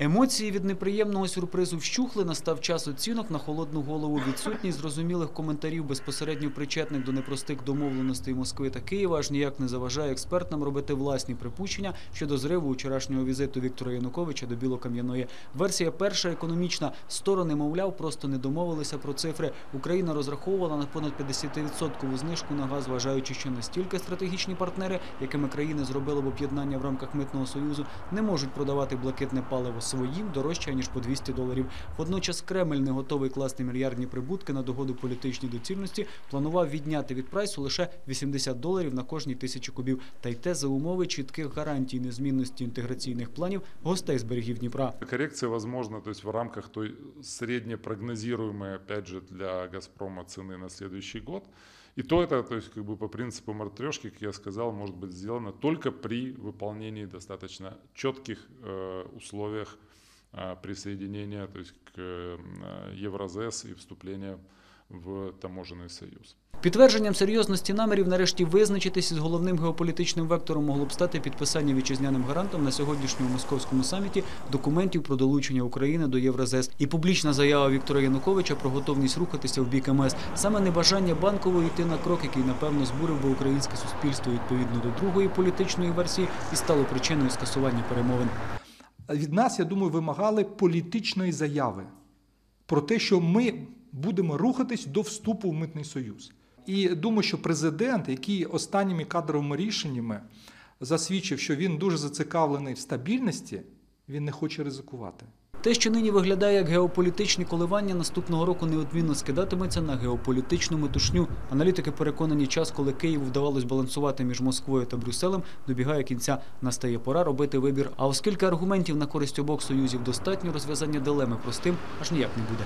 Емоції від неприємного сюрпризу вщухли, настав час оцінок на холодну голову. Відсутність зрозумілих коментарів безпосередньо причетних до непростих домовленостей Москви та Києва аж ніяк не заважає експертам робити власні припущення щодо зриву вчорашнього візиту Віктора Януковича до Білокам'яної. Версія перша економічна. Сторони, мовляв, просто не домовилися про цифри. Україна розраховувала на понад 50% знижку на газ, вважаючи, що настільки стратегічні партнери, якими країни зробили б об'єднання в рамках митного союзу, не можуть продавати блакитне паливо своїм дорожче ніж по 200 доларів. Водночас Кремль не готовий класти мільярдні прибутки на догоду політичній доцільності. Планував відняти від прайсу лише 80 доларів на кожній тисячі кубів. Та й те за умови чітких гарантій незмінності інтеграційних планів гостей з берегів Дніпра. Коррекция возможна, то в рамках той среднепрогнозируемой, опять же, для «Газпрома» цены на следующий год. И то это, то есть как бы по принципу мартрешки, как я сказал, может быть сделано только при выполнении достаточно четких э, условиях э, присоединения то есть, к э, Евразес и вступления в таможенный союз. Підтвердженням серйозності намірів нарешті визначитись із головним геополітичним вектором могло б стати підписання вітчизняним гарантом на сьогоднішньому московському саміті документів про долучення України до Євразес і публічна заява Віктора Януковича про готовність рухатися в бік МС. Саме небажання банкової йти на крок, який напевно збурив би українське суспільство відповідно до другої політичної версії, і стало причиною скасування перемовин. від нас, я думаю, вимагали політичної заяви про те, що ми будемо рухатись до вступу в митний союз. І думаю, що президент, який останніми кадровими рішеннями засвідчив, що він дуже зацікавлений в стабільності, він не хоче ризикувати. Те, що нині виглядає як геополітичні коливання, наступного року неодмінно скидатиметься на геополітичну метушню. Аналітики переконані, час, коли Києву вдавалось балансувати між Москвою та Брюсселем, добігає кінця. Настає пора робити вибір. А оскільки аргументів на користь обох союзів достатньо, розв'язання дилеми простим аж ніяк не буде.